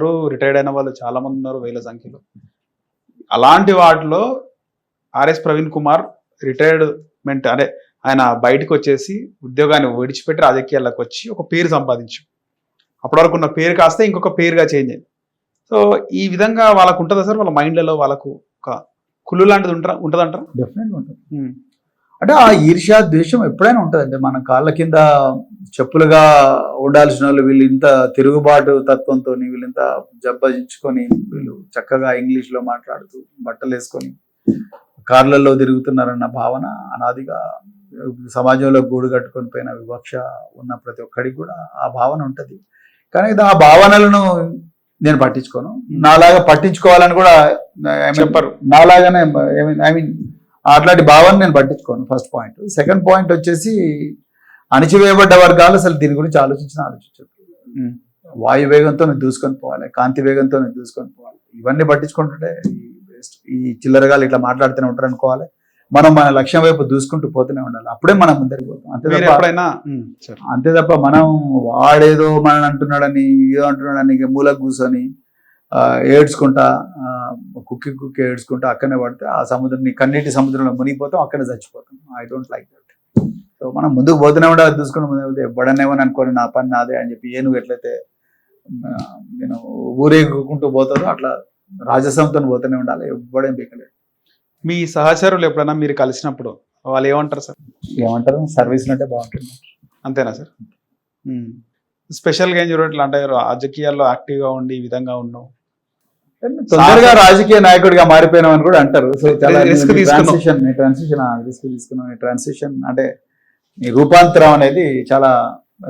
ఉన్నారు రిటైర్డ్ అయిన వాళ్ళు చాలా మంది ఉన్నారు వేల సంఖ్యలో. అలాంటి వాటిలో ఆర్ఎస్ ప్రవీణ్ కుమార్ రిటైర్డ్మెంట్ అదే ఆయన బయటకు వచ్చేసి ఉద్యోగాన్ని విడిచిపెట్టి రాజకీయాల్లోకి వచ్చి ఒక పేరు సంపాదించు. అప్పటి వరకు ఉన్న పేరు కాస్తే ఇంకొక పేరుగా చేంజ్ అయింది సో ఈ విధంగా వాళ్ళకు ఉంటుందా సార్? వాళ్ళ మైండ్లలో వాళ్ళకు ఒక కుళ్ళు లాంటిది ఉంటా ఉంటుందంటారా? డెఫినెట్గా ఉంటుంది. అంటే ఆ ఈర్ష్యా ద్వేషం ఎప్పుడైనా ఉంటుందండి మన కాళ్ళ కింద చెప్పులుగా ఉండాల్సిన వాళ్ళు వీళ్ళు ఇంత తిరుగుబాటు తత్వంతో వీళ్ళు ఇంత జబ్బజించుకొని వీళ్ళు చక్కగా ఇంగ్లీష్లో మాట్లాడుతూ బట్టలు వేసుకొని కార్లలో తిరుగుతున్నారన్న భావన అనాదిగా సమాజంలో గూడు కట్టుకొని పోయిన వివక్ష ఉన్న ప్రతి ఒక్కడికి కూడా ఆ భావన ఉంటది. కానీ ఆ భావనలను నేను పట్టించుకోను. నాలాగా పట్టించుకోవాలని కూడా చెప్పరు. నాలాగానే ఐ మీన్ అట్లాంటి భావన నేను పట్టించుకోను ఫస్ట్ పాయింట్ సెకండ్ పాయింట్ వచ్చేసి అణిచివేయబడ్డ వర్గాలు అసలు దీని గురించి ఆలోచించిన ఆలోచించరు. వాయు వేగంతో నేను దూసుకొని పోవాలి కాంతి వేగంతో నేను దూసుకొని పోవాలి. ఇవన్నీ పట్టించుకుంటుంటే ఈ చిల్లరగాలు ఇట్లా మాట్లాడుతూనే ఉంటారు అనుకోవాలి. మనం మన లక్ష్యం వైపు దూసుకుంటూ పోతూనే ఉండాలి. అప్పుడే మనం ముందరికి పోతాం. అంతే తప్ప ఎప్పుడైనా అంతే తప్ప మనం వాడేదో మనల్ని అంటున్నాడని ఏదో అంటున్నాడని మూలకు కూర్చొని ఏడ్చుకుంటా కుక్కి కుక్కి ఏడ్చుకుంటా అక్కడనే పడితే ఆ సముద్రం నీ కన్నీటి సముద్రంలో మునిగిపోతాం అక్కడే చచ్చిపోతాం. I don't like that so మనం ముందుకు పోతూనే ఉండాలి చూసుకుని ముందుకు పోతే ఎవ్వడనేమని అనుకోని నా పని నాదే అని చెప్పి ఏ నువ్వు ఎట్లయితే నేను ఊరేగుకుంటూ పోతారో అట్లా రాజసంతో పోతూనే ఉండాలి ఎవ్వడేం పీకలేదు. మీ సహచరులు ఎప్పుడైనా మీరు కలిసినప్పుడు వాళ్ళు ఏమంటారు సార్? ఏమంటారు? సర్వీస్ అంటే బాగుంటుంది. అంతేనా సార్? స్పెషల్గా ఏం చూడట్లే అంటే రాజకీయాల్లో యాక్టివ్గా ఉండి ఈ విధంగా ఉన్నావు? తొందరగా రాజకీయ నాయకుడిగా మారిపోయినాం అని కూడా అంటారు. సో చాలా. ట్రాన్సిషన్ ట్రాన్సిషన్ రిస్క్ తీసుకున్నాం. ట్రాన్సిషన్ అంటే నీ రూపాంతరం అనేది చాలా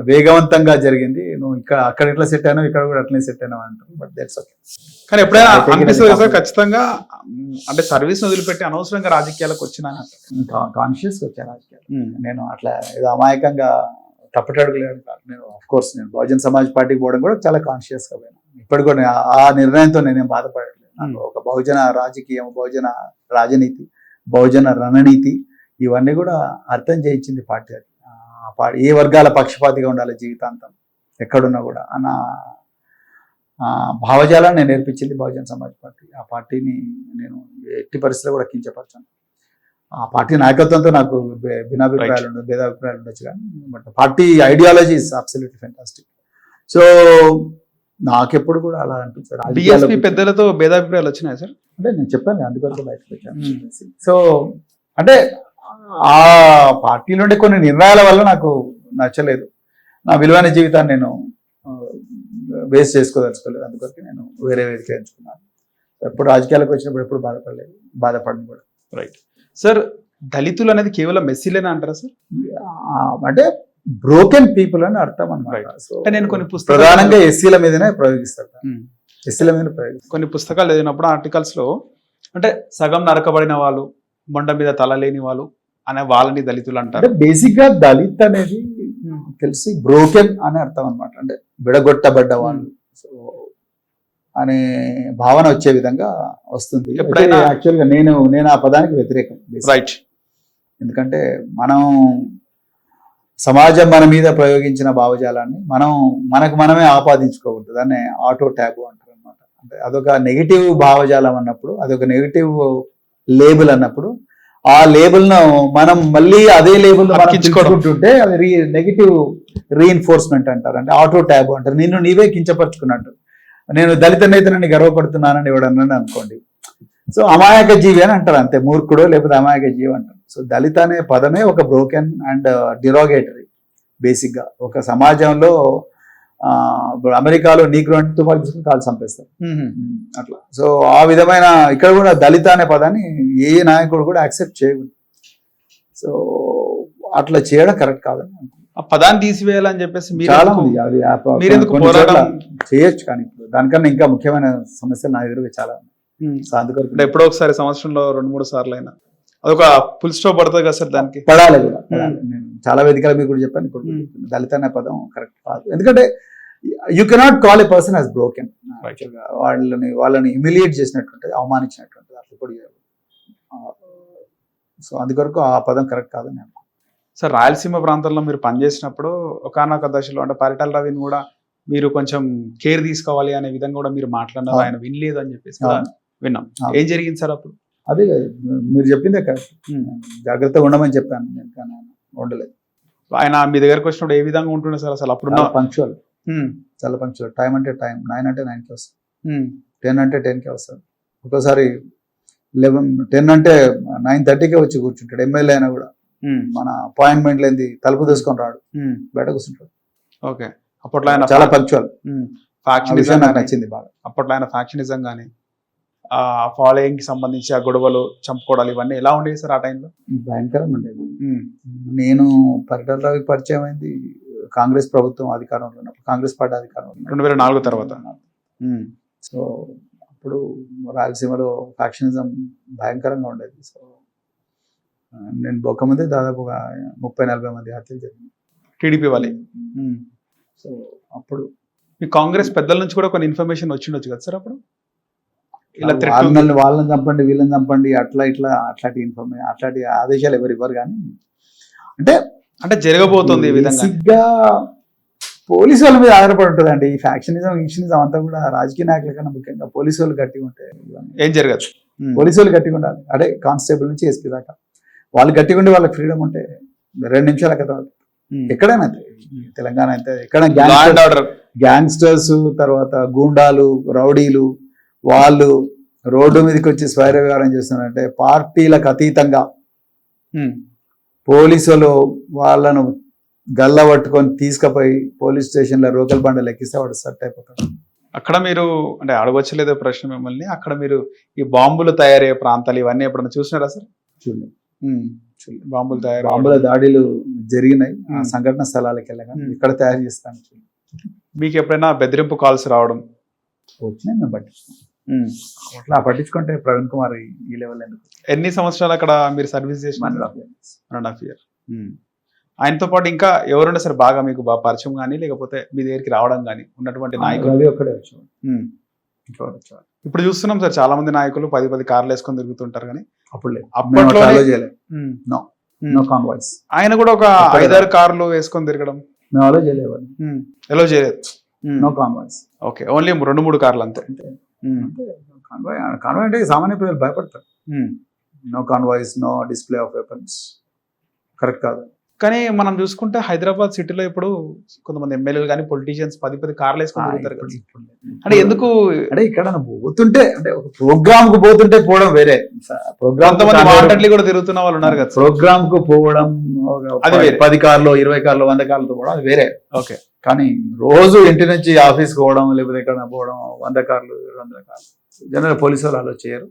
వేగవంతంగా జరిగింది. నువ్వు ఇక్కడ అక్కడ ఎట్లా సెట్ అయినావు ఇక్కడ కూడా అట్లనే సెట్ అయినావు అంటారు. బట్ దట్స్ ఓకే కానీ ఎప్పుడైనా అనిపిస్తుంది సార్. ఖచ్చితంగా అంటే సర్వీస్ వదిలిపెట్టి అనవసరంగా రాజకీయాలకు వచ్చిన కాన్షియస్ వచ్చా రాజకీయాలు. నేను అట్లా ఏదో అమాయకంగా తప్పటడుగులేడు కాదు నేను ఆఫ్ కోర్స్ నేను బహుజన్ సమాజ్ పార్టీకి పోవడం కూడా చాలా కాన్షియస్గా పోయినా. ఇప్పటికి కూడా ఆ- నిర్ణయంతో నేనేం బాధపడట్లేదు. నాకు ఒక బహుజన రాజకీయం బహుజన రాజనీతి బహుజన రణనీతి ఇవన్నీ కూడా అర్థం చేయించింది పార్టీ అది. ఆ పార్టీ ఏ వర్గాల పక్షపాతిగా ఉండాలి జీవితాంతం? ఎక్కడున్నా కూడా అన్న భావజాలాన్ని నేను నేర్పించింది బహుజన సమాజ్ పార్టీ. ఆ పార్టీని నేను ఎట్టి పరిస్థితుల్లో కూడా కించపరచాను. ఆ పార్టీ నాయకత్వంతో నాకు భిన్నాభిప్రాయాలు ఉండదు భేదాభిప్రాయాలు ఉండొచ్చు కానీ but party ideology is absolutely fantastic so నాకెప్పుడు కూడా అలా అనిపించారు పెద్దలతో భేదాభిప్రాయాలు వచ్చినాయి సార్? అంటే నేను చెప్పాను అందుకొరకు బయటకు వచ్చాను. సో అంటే ఆ పార్టీలో ఉండే కొన్ని నిర్ణయాల వల్ల నాకు నచ్చలేదు. నా విలువైన జీవితాన్ని నేను వేస్ట్ చేసుకోదలుచుకోలేదు. అందుకొరకు నేను వేరే వేదిక ఎంచుకున్నాను. ఎప్పుడు రాజకీయాలకు వచ్చినప్పుడు ఎప్పుడు బాధపడలేదు. బాధపడను కూడా. రైట్ సార్ దళితులు అనేది కేవలం మెస్సీలేనా అంటారా సార్? అంటే బ్రోకెన్ పీపుల్ అని అర్థం అనమాట. సో నేను కొన్ని పుస్తకాలు ప్రధానంగా ఎస్సీల మీదనే ప్రయోగిస్తారు. ఉమ్. ఎస్సీల మీద ప్రయోగిస్తారు. కొన్ని పుస్తకాలు చదివినప్పుడు ఆర్టికల్స్లో అంటే సగం నరకబడిన వాళ్ళు మొండ మీద తల లేని వాళ్ళు అనే వాళ్ళని దళితులు అంటే అంటారు. బేసిక్గా దళిత్ అనేది తెలిసి బ్రోకెన్ అని అర్థం అనమాట అంటే విడగొట్టబడ్డ వాళ్ళు. సో అనే భావన వచ్చే విధంగా వస్తుంది. ఎప్పుడైనా- యాక్చువల్గా నేను నేను ఆ పదానికి వ్యతిరేకం. రైట్ ఎందుకంటే మనం సమాజం మన మీద ప్రయోగించిన భావజాలాన్ని మనం మనకు మనమే ఆపాదించుకోకూడదు. దాన్ని ఆటో ట్యాబు అంటారు అనమాట అంటే అదొక నెగిటివ్ భావజాలం అన్నప్పుడు అదొక నెగిటివ్ లేబుల్ అన్నప్పుడు ఆ లేబుల్ను మనం మళ్ళీ అదే లేబుల్. ఉంటే అది రీ నెగిటివ్ రీఎన్ఫోర్స్మెంట్ అంటారు. అంటే ఆటో ట్యాబ్ అంటారు. నిన్ను నీవే కించపరుచుకున్నట్టు. నేను దళిత నేతనని గర్వపడుతున్నానని ఎవడన్నాను అనుకోండి. సో అమాయక జీవి అని అంటారు అంతే మూర్ఖుడు లేకపోతే అమాయక జీవి అంటారు. సో దళిత అనే పదమే ఒక బ్రోకెన్ అండ్ డిరోగేటరీ బేసిక్గా. ఒక సమాజంలో అమెరికాలో నీకు అంటే తుపాకి తీసుకుని కాలు చంపేస్తారు. అట్లా. సో ఆ విధమైన ఇక్కడ కూడా దళిత అనే పదాన్ని ఏ నాయకుడు కూడా యాక్సెప్ట్ చేయకూడదు. సో అట్లా చేయడం కరెక్ట్ కాదని అనుకుంటున్నాను. ఆ పదాన్ని తీసివేయాలని చెప్పేసి మీరు చాలా ఉంది. అది చేయొచ్చు కానీ ఇప్పుడు దానికన్నా ఇంకా ముఖ్యమైన సమస్యలు నా ఎదురుగా చాలా ఉన్నాయి. ఉమ్. సో అందుకొరకు అంటే ఎప్పుడో ఒకసారి సంవత్సరంలో రెండు మూడు సార్లు అయినా. అదొక ఫుల్ స్టాప్ పడుతుంది కదా సార్ దానికి? పడాలి కూడా. నేను చాలా వేదికల మీద కూడా చెప్పాను. ఇప్పుడు. దళిత అనే పదం కరెక్ట్ కాదు. ఎందుకంటే you cannot call a person as broken. వాళ్ళని వాళ్ళని హ్యూమిలియేట్ చేసినట్టుంటది అవమానించినట్టుంటది. అట్లా కూడా సో అందుకొరకు ఆ పదం కరెక్ట్ కాదని నేను సార్ రాయలసీమ ప్రాంతంలో మీరు పనిచేసినప్పుడు ఒకనొక దశలో అంటే పరిటాల రవిని కూడా మీరు కొంచెం కేర్ తీసుకోవాలి అనే విధంగా కూడా మీరు మాట్లాడినారు. అవును. ఆయన వినలేదు అని చెప్పేసి. విన్నాం. ఏం జరిగింది సార్ అప్పుడు? అదే మీరు చెప్పిందే. జాగ్రత్తగా ఉండమని చెప్పాను నేను కానీ ఆయన ఉండలేదు. ఆయన మీ దగ్గరకు వచ్చినప్పుడు ఏ విధంగా ఉంటుండే సార్ అసలు అప్పుడు? పంక్చువల్ చాలా పంక్చువల్ టైం అంటే టైం నైన్ అంటే నైన్కి వస్తాం. ఉమ్, టెన్ అంటే టెన్కి వస్తాడు ఒక్కోసారి లెవెన్ టెన్ అంటే నైన్ థర్టీకే వచ్చి కూర్చుంటాడు. ఎమ్మెల్యే అయినా కూడా. మన అపాయింట్మెంట్ లేని తలుపు తీసుకొని రాడు. బయట కూర్చుంటాడు ఓకే. అప్పట్లో ఆయన చాలా పంక్చువల్ ఫ్యాక్షనిజం నాకు నచ్చింది బాగా. అప్పట్లో ఆయన ఫ్యాక్షనిజం కానీ ఆ ఫాలోయింగ్కి సంబంధించి ఆ గొడవలు చంపుకోవడాలు ఇవన్నీ ఎలా ఉండేవి సార్ ఆ టైంలో భయంకరంగా ఉండేది నేను పరిటాల రవి పరిచయం అయింది. కాంగ్రెస్ ప్రభుత్వం అధికారంలో ఉన్నప్పుడు కాంగ్రెస్ పార్టీ అధికారంలో. రెండు వేల నాలుగు తర్వాత. సో అప్పుడు రాయలసీమలో ఫ్యాక్షనిజం భయంకరంగా ఉండేది. సో నేను బొక్క ముందే దాదాపు ఒక ముప్పై నలభై మంది హత్యలు జరిగింది టీడీపీ వాళ్ళే. సో అప్పుడు మీ కాంగ్రెస్ పెద్దల నుంచి కూడా కొన్ని ఇన్ఫర్మేషన్ వచ్చిండొచ్చు కదా సార్ అప్పుడు? ఇలా. వాళ్ళని వాళ్ళని చంపండి వీళ్ళని చంపండి అట్లా ఇట్లా అట్లాంటి ఇన్ఫర్మేషన్ అట్లాంటి ఆదేశాలు ఎవరు ఇవ్వరు కానీ అంటే అంటే జరగబోతుంది ఈ విధంగా. basic గా పోలీసు వాళ్ళ మీద ఆధారపడి ఉంటుందండి. ఈ ఫ్యాక్షనిజం ఇన్షనిజం అంతా కూడా రాజకీయ నాయకుల కన్నా ముఖ్యంగా పోలీసు వాళ్ళు గట్టిగా ఉంటాయి ఇవన్నీ. ఏం జరగదు. ఉమ్, పోలీసు వాళ్ళు గట్టిగా ఉండాలి. అదే కానిస్టేబుల్ నుంచి ఎస్పీ దాకా. వాళ్ళు గట్టిగా ఉండి వాళ్ళకి ఫ్రీడమ్ ఉంటే రెండు నిమిషాల ఉమ్. ఎక్కడైనా తెలంగాణ అయితే ఎక్కడ గ్యాంగ్స్టర్స్ తర్వాత గూండాలు రౌడీలు వాళ్ళు రోడ్డు మీదకి వచ్చి స్వైర వ్యవహారం చేస్తున్నారంటే పార్టీలకు అతీతంగా పోలీసులు వాళ్ళను గల్ల పట్టుకొని తీసుకుపోయి పోలీస్ స్టేషన్లో రోకల్ బండలు ఎక్కిస్తే వాడు సెట్ అయిపోతాడు. అక్కడ మీరు అంటే అడగొచ్చలేదో ప్రశ్న మిమ్మల్ని అక్కడ మీరు ఈ బాంబులు తయారయ్యే ప్రాంతాలు ఇవన్నీ ఎప్పుడైనా చూసినారా సార్? చూడండి ఉమ్, బాంబులు తయారు బాంబుల దాడులు జరిగినాయి. సంఘటన స్థలాలకు వెళ్ళగా. ఇక్కడ తయారు చేస్తాను. మీకు ఎప్పుడైనా బెదిరింపు కాల్స్ రావడం? వచ్చినాయి మేము పట్టించుకోం. ఉమ్. అట్లా పట్టించుకుంటే ప్రవీణ్ కుమార్ ఈ- లెవెల్ ఎందుకు? ఎన్ని సంవత్సరాలు అక్కడ మీరు సర్వీస్ చేసిన? మన వన్ అండ్ హాఫ్ ఇయర్. ఆయనతో పాటు ఇంకా ఎవరుండే సార్ బాగా మీకు బాగా పరిచయం కానీ లేకపోతే మీ దగ్గరికి రావడం కానీ ఉన్నటువంటి నాయకులు. ఒక్కడే వచ్చాడు ఇప్పుడు చూస్తున్నాం సార్ చాలా మంది నాయకులు పది పది కార్లు వేసుకొని తిరుగుతుంటారు కానీ అప్పుడు లేదు. నో కాన్వాయిస్ ఆయన కూడా ఒక ఐదారు కార్లు వేసుకొని తిరగడం. మేము అలో చేయలేదు. ఎలా. నో కాన్వాయిస్ ఓకే ఓన్లీ రెండు మూడు కార్లు అంతే. కాన్వాయ్ కాన్వాయ్ అంటే సామాన్య ప్రజలు భయపడతారు. No convoys no display of weapons correct కాదు. కానీ మనం చూసుకుంటే హైదరాబాద్ సిటీలో ఇప్పుడు కొంతమంది ఎమ్మెల్యేలు కానీ పొలిటీషియన్స్ పది పది కార్లు వేసుకొని తిరుగుతారు కదా. అంటే ఎందుకు అంటే ఇక్కడ పోతుంటే అంటే ఒక ప్రోగ్రామ్కు పోతుంటే పోవడం వేరే. ప్రోగ్రామ్ వాంటెడ్లీ కూడా తిరుగుతున్న వాళ్ళు ఉన్నారు కదా. ప్రోగ్రామ్కు పోవడం అది పది- కార్లు ఇరవై కార్లు వంద కార్లతో పోవడం అది వేరే. ఓకే. కానీ రోజు ఇంటి నుంచి ఆఫీస్ పోవడం లేకపోతే ఎక్కడ పోవడం వంద కార్లు వందల కార్లు. జనరల్ పోలీసు వాళ్ళు అలా చేయరు.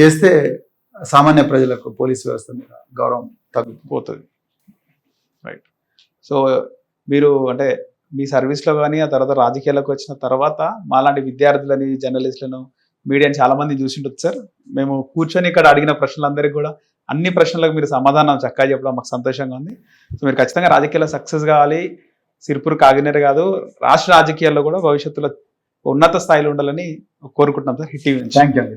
చేస్తే సామాన్య ప్రజలకు పోలీస్ వ్యవస్థ మీద గౌరవం తగ్గుతుంది. పోతుంది. రైట్ సో మీరు అంటే మీ సర్వీస్లో కానీ ఆ తర్వాత రాజకీయాలకు వచ్చిన తర్వాత మాలాంటి విద్యార్థులని జర్నలిస్టులను మీడియాని చాలా మంది చూసిండొచ్చు సార్. మేము కూర్చొని ఇక్కడ అడిగిన ప్రశ్నలందరికీ కూడా అన్ని ప్రశ్నలకు మీరు సమాధానం చక్కగా చెప్పడం మాకు సంతోషంగా ఉంది. సో మీరు ఖచ్చితంగా రాజకీయాల్లో సక్సెస్ కావాలి. సిరిపూర్ కాగినేరు కాదు రాష్ట్ర రాజకీయాల్లో కూడా భవిష్యత్తులో ఉన్నత స్థాయిలో ఉండాలని కోరుకుంటున్నాం sir. Hit TV thank you అండి.